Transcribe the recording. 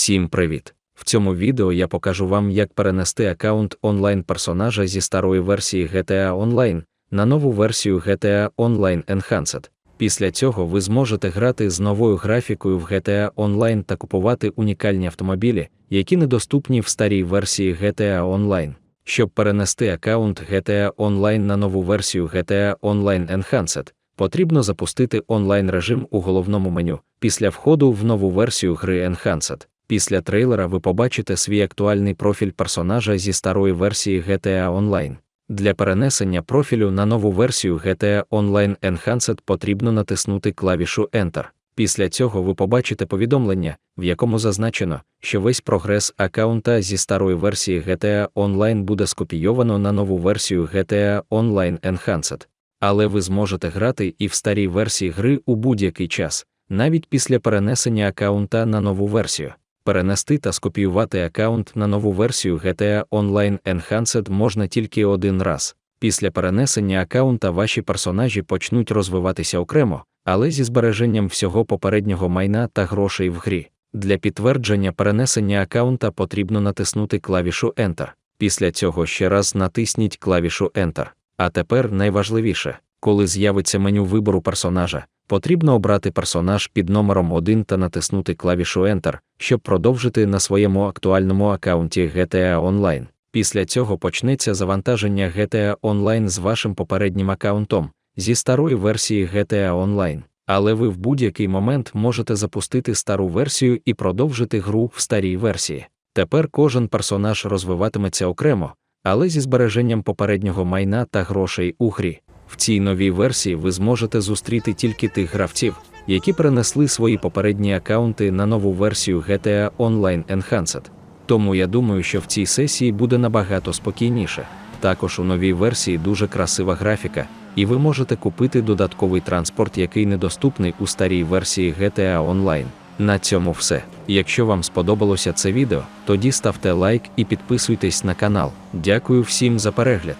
Всім привіт! В цьому відео я покажу вам, як перенести аккаунт онлайн персонажа зі старої версії GTA Online на нову версію GTA Online Enhanced. Після цього ви зможете грати з новою графікою в GTA Online та купувати унікальні автомобілі, які недоступні в старій версії GTA Online. Щоб перенести аккаунт GTA Online на нову версію GTA Online Enhanced, потрібно запустити онлайн режим у головному меню після входу в нову версію гри Enhanced. Після трейлера ви побачите свій актуальний профіль персонажа зі старої версії GTA Online. Для перенесення профілю на нову версію GTA Online Enhanced потрібно натиснути клавішу Enter. Після цього ви побачите повідомлення, в якому зазначено, що весь прогрес аккаунта зі старої версії GTA Online буде скопійовано на нову версію GTA Online Enhanced. Але ви зможете грати і в старій версії гри у будь-який час, навіть після перенесення аккаунта на нову версію. Перенести та скопіювати аккаунт на нову версію GTA Online Enhanced можна тільки один раз. Після перенесення аккаунта ваші персонажі почнуть розвиватися окремо, але зі збереженням всього попереднього майна та грошей в грі. Для підтвердження перенесення аккаунта потрібно натиснути клавішу Enter. Після цього ще раз натисніть клавішу Enter. А тепер найважливіше, коли з'явиться меню вибору персонажа, потрібно обрати персонаж під номером 1 та натиснути клавішу Enter, щоб продовжити на своєму актуальному аккаунті GTA Online. Після цього почнеться завантаження GTA Online з вашим попереднім аккаунтом зі старої версії GTA Online. Але ви в будь-який момент можете запустити стару версію і продовжити гру в старій версії. Тепер кожен персонаж розвиватиметься окремо, але зі збереженням попереднього майна та грошей у грі. В цій новій версії ви зможете зустріти тільки тих гравців, які перенесли свої попередні аккаунти на нову версію GTA Online Enhanced. Тому я думаю, що в цій сесії буде набагато спокійніше. Також у новій версії дуже красива графіка, і ви можете купити додатковий транспорт, який недоступний у старій версії GTA Online. На цьому все. Якщо вам сподобалося це відео, тоді ставте лайк і підписуйтесь на канал. Дякую всім за перегляд.